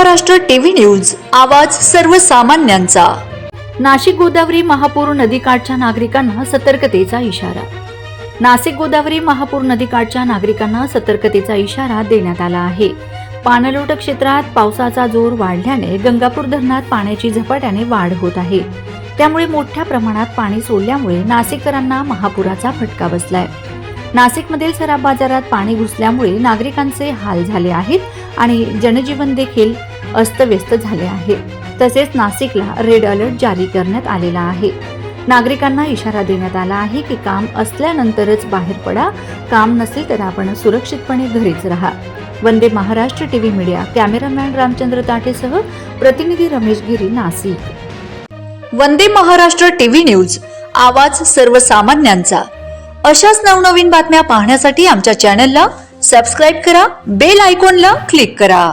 Maharashtra TV news आवाज सर्वसामान्यांचा. नाशिक गोदावरी महापूर नदीकाठच्या नागरिकांना सतर्कतेचा इशारा. नाशिक गोदावरी महापूर नदीकाठच्या नागरिकांना सतर्कतेचा इशारा देण्यात आला आहे. पाणलोट क्षेत्रात पावसाचा जोर वाढल्याने गंगापूर धरणात पाण्याची झपाट्याने वाढ होत आहे. त्यामुळे मोठ्या प्रमाणात पाणी सोडल्यामुळे नाशिककरांना महापुराचा फटका बसलाय. नाशिकमधील सराफ बाजारात पाणी घुसल्यामुळे नागरिकांचे हाल झाले आहेत आणि जनजीवन देखील अस्तव्यस्त झाले आहे. तसेच नाशिकला रेड अलर्ट जारी करण्यात आलेला आहे. नागरिकांना इशारा देण्यात आला आहे की काम असल्यानंतरच बाहेर पडा. काम नसेल तर आपण सुरक्षितपणे घरीच राहा. Vande Maharashtra TV media cameraman Ramchandra ताटेसह प्रतिनिधी रमेश गिरी नाशिक. वंदे महाराष्ट्र टीव्ही न्यूज आवाज सर्वसामान्यांचा. अशाच नवनवीन बातम्या पाहण्यासाठी आमच्या चॅनलला सबस्क्राईब करा बेल आयकॉनला क्लिक करा.